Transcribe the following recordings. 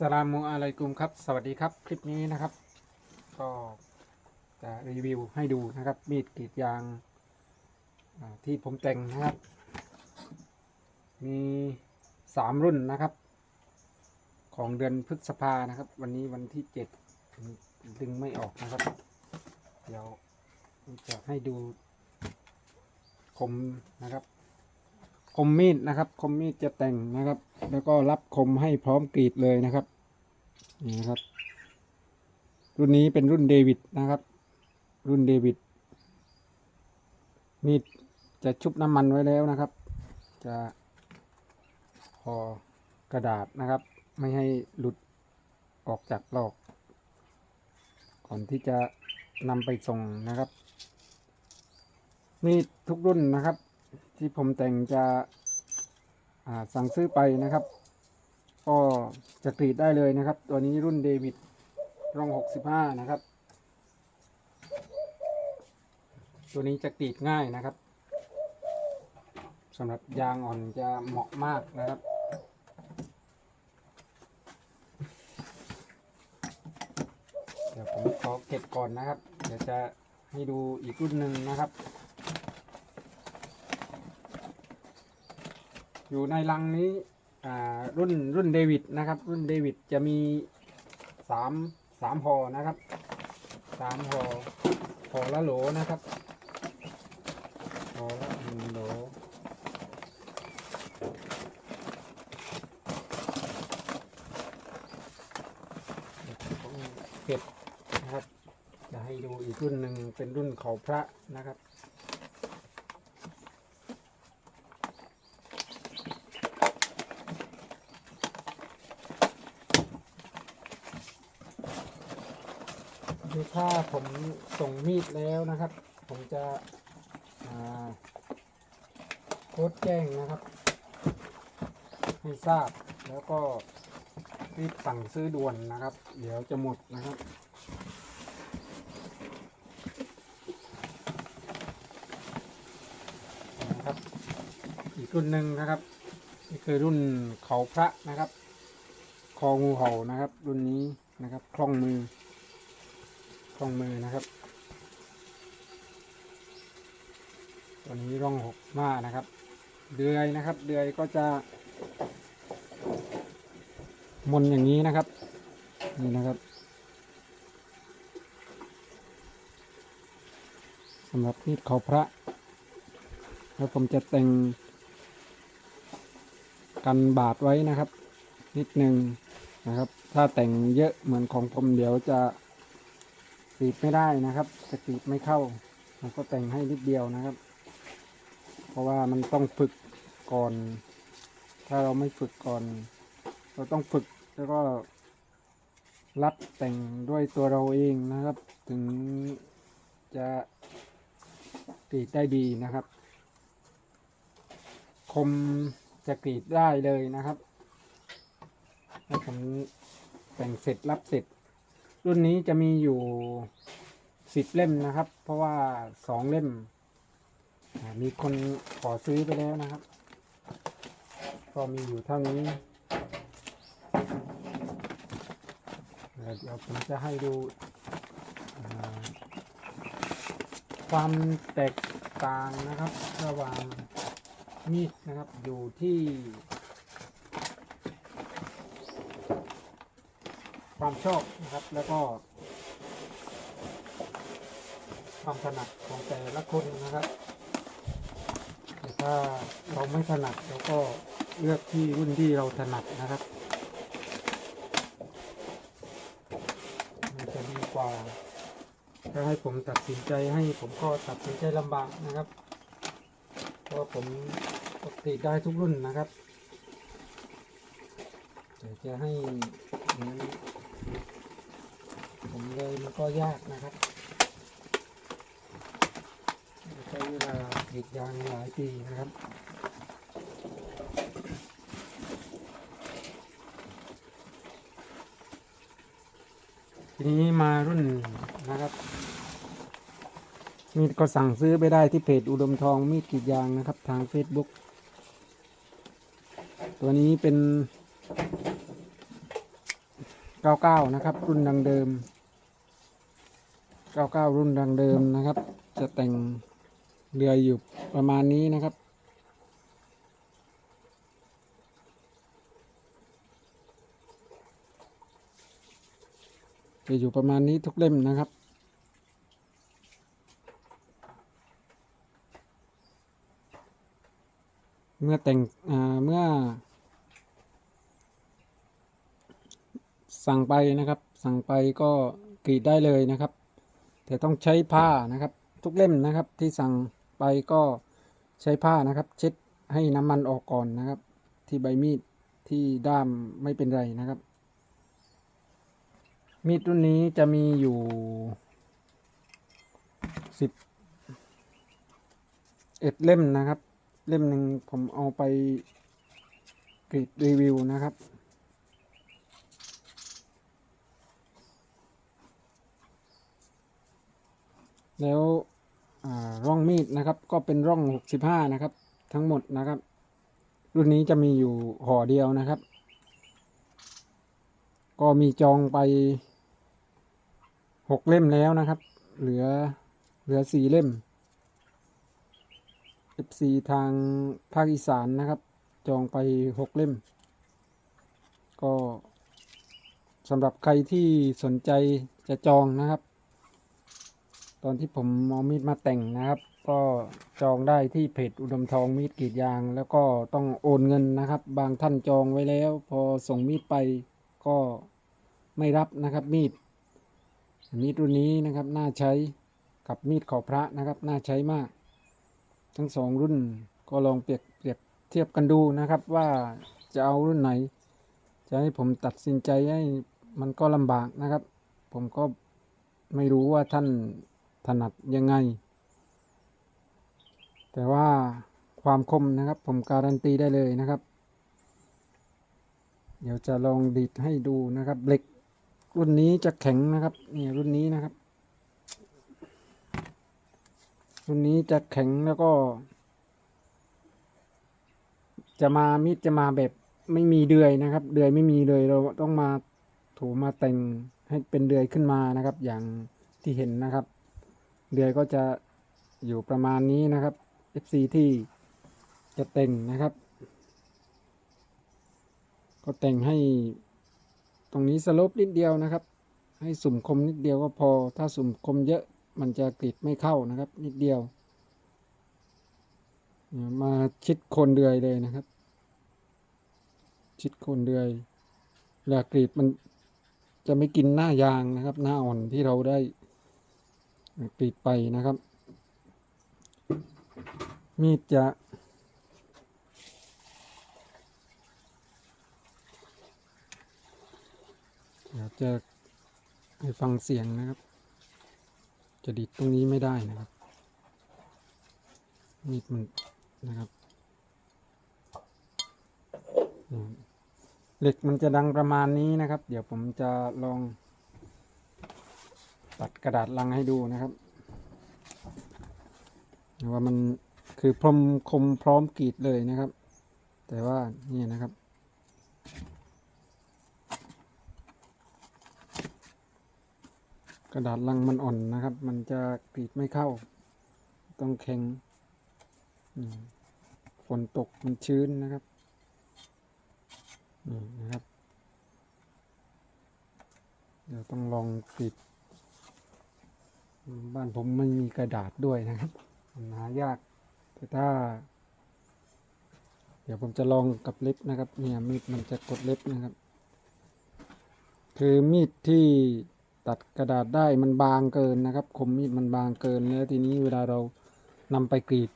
สลามุอะลัยกุมครับ สวัสดีครับ คลิปนี้นะครับ ก็จะรีวิวให้ดูนะครับ มีดกรีดยางที่ผมแต่งนะครับ มีสามรุ่นนะครับ ของเดือนพฤษภานะครับ วันนี้วันที่เจ็ดดึงไม่ออกนะครับ เดี๋ยวจะให้ดูคมนะครับ คมมีดนะครับ คมมีดจะแต่งนะครับ แล้วก็รับคมให้พร้อมกรีดเลยนะครับ นี่นะครับ รุ่นนี้เป็นรุ่นเดวิดนะครับ รุ่นเดวิด มีดจะชุบน้ำมันไว้แล้วนะครับ จะพอกระดาษนะครับ ไม่ให้หลุดออกจากลอก ก่อนที่จะนำไปส่งนะครับ มีดทุกรุ่นนะครับ ที่ผมแต่งจะสั่งซื้อไปนะครับ ก็จะกรีดได้เลยนะครับ ตัวนี้รุ่นเดวิดร่อง 65 นะครับ ตัวนี้จะกรีดง่ายนะครับสำหรับยางอ่อนจะเหมาะมากนะครับเดี๋ยวผมขอเก็บก่อนนะครับ เดี๋ยวจะให้ดูอีกรุ่นหนึ่งนะครับ อยู่ในลังนี้อ่ารุ่นรุ่นเดวิดนะครับ รุ่นเดวิดจะมีสามสามห่อนะครับสามห่อห่อละโหลนะครับห่อละหนึ่งโหลเก็บนะครับ จะให้ดูอีกรุ่นหนึ่งเป็นรุ่นเขาพระนะครับ คือถ้า ผมส่งมีดแล้วนะครับ ผมจะโค้ดแจ้งนะครับ ให้ทราบแล้วก็รีบสั่งซื้อด่วนนะครับ เดี๋ยวจะหมดนะครับนะครับ อีกรุ่นหนึ่งนะครับนี่คือรุ่นเขาพระนะครับ คองูเห่านะครับ รุ่นนี้นะครับคล่องมือ คล่องมือนะครับ ตัวนี้ร่องหกมานะครับ เดือยนะครับ เดือยก็จะ มนอย่างนี้นะครับ นี่นะครับสำหรับมีดเขาพระ แล้วผมจะแต่งกันบาดไว้นะครับ นิดนึงนะครับ ถ้าแต่งเยอะเหมือนของผมเดี๋ยวจะ กรีดไม่ได้นะครับจะกรีดไม่เข้าเราก็แต่งให้นิดเดียวนะครับ เพราะว่ามันต้องฝึกก่อน ถ้าเราไม่ฝึกก่อน เราต้องฝึกแล้วก็รัดแต่งด้วยตัวเราเองนะครับ ถึงจะกรีดได้ดีนะครับ คมจะกรีดได้เลยนะครับถ้าผมแต่งเสร็จรับเสร็จ รุ่นนี้จะมีอยู่สิบเล่มนะครับ เพราะว่าสองเล่ม มีคนขอซื้อไปแล้วนะครับ ก็มีอยู่เท่านี้เดี๋ยวผมจะให้ดู ความแตกต่างนะครับ ระหว่างมีดนะครับอยู่ที่ ความชอบนะครับ แล้วก็ความถนัดของแต่ละคนนะครับแต่ถ้าเราไม่ถนัดเราก็เลือกที่รุ่นที่เราถนัดนะครับมันจะดีกว่าถ้าให้ผมตัดสินใจให้ผมก็ตัดสินใจลำบากนะครับเพราะผมปกติได้ทุกรุ่นนะครับแต่จะให้ ผมเลยมันก็ยากนะครับใช้เวลากรีดยางหลายปีนะครับทีนี้มารุ่นนะครับ มีก็สั่งซื้อไปได้ที่เพจอุดมทองมีดกรีดยางนะครับทาง Facebook ตัวนี้เป็น 99 นะครับ รุ่นดังเดิม 99 รุ่นดังเดิมนะครับ จะแต่งเรืออยู่ประมาณนี้นะครับ จะอยู่ประมาณนี้ทุกเล่มนะครับเมื่อแต่งอ่าเมื่อ สั่งไปนะครับ สั่งไปก็กรีดได้เลยนะครับ แต่ต้องใช้ผ้านะครับ ทุกเล่มนะครับที่สั่งไปก็ใช้ผ้านะครับ เช็ดให้น้ำมันออกก่อนนะครับ ที่ใบมีดที่ด้ามไม่เป็นไรนะครับ มีดรุ่นนี้จะมีอยู่สิบเอ็ดเล่มนะครับ เล่มหนึ่งผมเอาไปกรีดรีวิวนะครับ แล้วร่องมีดนะครับก็เป็นร่อง 65 นะครับ ทั้งหมดนะครับ รุ่นนี้จะมีอยู่ห่อเดียวนะครับ ก็มีจองไป 6 เล่มแล้วนะครับ เหลือเหลือ 4 เล่ม FC ทางภาคอีสานนะครับ จองไป 6 เล่ม ก็สำหรับใครที่สนใจจะจองนะครับ อนที่ผมเอามีดมาแต่งนะครับ ก็จองได้ที่เพจอุดมทองมีดกรีดยาง แล้วก็ต้องโอนเงินนะครับ บางท่านจองไว้แล้ว พอส่งมีดไปก็ไม่รับนะครับมีดมีดรุ่นนี้นะครับน่าใช้กับมีดขอพระนะครับน่าใช้มาก ทั้งสองรุ่นก็ลองเปรียบเปรียบเทียบกันดูนะครับว่าจะเอารุ่นไหน จะให้ผมตัดสินใจให้มันก็ลำบากนะครับ ผมก็ไม่รู้ว่าท่าน ถนัดยังไง แต่ว่าความคมนะครับผมการันตีได้เลยนะครับ เดี๋ยวจะลองดีดให้ดูนะครับเหล็กรุ่นนี้จะแข็งนะครับเนี่ยรุ่นนี้นะครับ รุ่นนี้จะแข็งแล้วก็ จะมามีดจะมาแบบไม่มีเดือยนะครับ เดือยไม่มีเลยเราต้องมาถูมาแต่งให้เป็นเดือยขึ้นมานะครับ อย่างที่เห็นนะครับ เดือยก็จะอยู่ประมาณนี้นะครับ FC ที่จะแต่งนะครับ ก็แต่งให้ตรงนี้สลบนิดเดียวนะครับ ให้สุ่มคมนิดเดียวก็พอ ถ้าสุ่มคมเยอะมันจะกรีดไม่เข้านะครับ นิดเดียว มาชิดโคนเดือยเลยนะครับ ชิดโคนเดือยเวลากรีดมันจะไม่กินหน้ายางนะครับ หน้าอ่อนที่เราได้ กรีดไปนะครับ มีดจะ เดี๋ยวจะให้ฟังเสียงนะครับ จะดิดตรงนี้ไม่ได้นะครับ มีดมันนะครับเหล็กมันจะดังประมาณนี้นะครับ เดี๋ยวผมจะลอง ตัดกระดาษลังให้ดูนะครับว่ามันคือพรมคมพร้อมกรีดเลยนะครับ แต่ว่านี่นะครับ กระดาษลังมันอ่อนนะครับ มันจะกรีดไม่เข้า ต้องแข็งฝนตกมันชื้นนะครับนี่นะครับ เดี๋ยวต้องลองกรีด บ้านผมไม่มีกระดาษด้วยนะครับมันหายากแต่ถ้า เดี๋ยวผมจะลองกับเล็บนะครับ เนี่ยมีดมันจะกดเล็บนะครับ คือมีดที่ตัดกระดาษได้มันบางเกินนะครับ คมมีดมันบางเกินแล้วทีนี้เวลาเรานำไปกรีด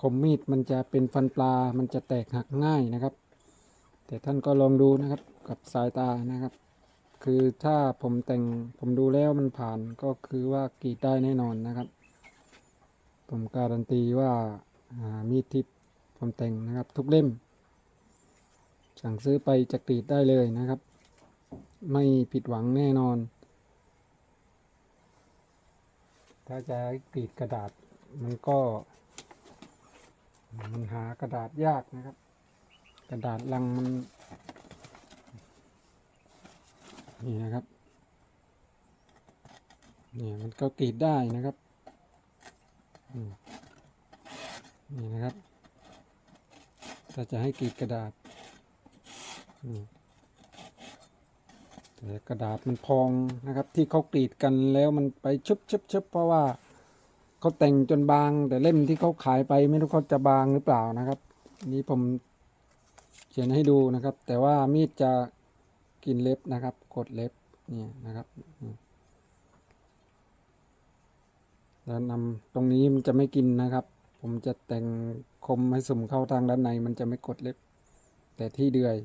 คมมีดมันจะเป็นฟันปลา มันจะแตกหักง่ายนะครับ แต่ท่านก็ลองดูนะครับกับสายตานะครับ คือถ้าผมแต่งผมดูแล้วมันผ่านก็คือว่ากรีดได้แน่นอนนะครับ ผมการันตีว่าามีดที่ผมแต่งนะครับ ทุกเล่ม สั่งซื้อไปจะกรีดได้เลยนะครับ ไม่ผิดหวังแน่นอน ถ้าจะกรีดกระดาษมันก็ มันหากระดาษยากนะครับ กระดาษลังมัน นี่นะครับนี่มันก็กรีดได้นะครับนี่นะครับ ถ้าจะให้กรีดกระดาษแต่กระดาษมันพองนะครับ ที่เขากรีดกันแล้วมันไปชุบชุบชุบเพราะว่าเขาแต่งจนบาง แต่เล่มที่เขาขายไปไม่รู้เขาจะบางหรือเปล่านะครับนนี้ผมเขียนให้ดูนะครับ แต่ว่ามีดจะ กินเล็บนะครับ กดเล็บเนี่ยนะครับแล้วนำตรงนี้มันจะไม่กินนะครับ ผมจะแต่งคมให้สุ่มเข้าทางด้านใน มันจะไม่กดเล็บ แต่ที่เดือย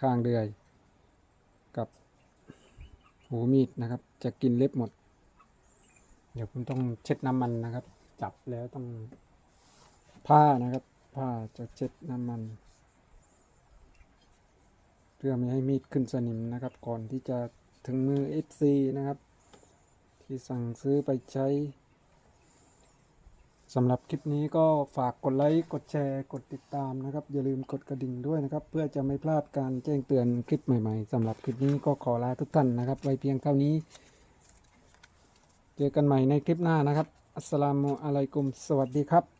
ข้างเดือย กับหูมีดนะครับ จะกินเล็บหมด เดี๋ยวผมต้องเช็ดน้ำมันนะครับ จับแล้วต้องผ้านะครับ ผ้าจะเช็ดน้ำมัน เพื่อไม่ให้มีดขึ้นสนิมนะครับ ก่อนที่จะถึงมือ FC นะครับ ที่สั่งซื้อไปใช้สำหรับคลิปนี้ก็ฝากกดไลค์กดแชร์กดติดตามนะครับ อย่าลืมกดกระดิ่งด้วยนะครับ เพื่อจะไม่พลาดการแจ้งเตือนคลิปใหม่ๆสำหรับคลิปนี้ก็ขอลาทุกท่านนะครับ ไว้เพียงเท่านี้ เจอกันใหม่ในคลิปหน้านะครับ อัสสลามุอะลัยกุม สวัสดีครับ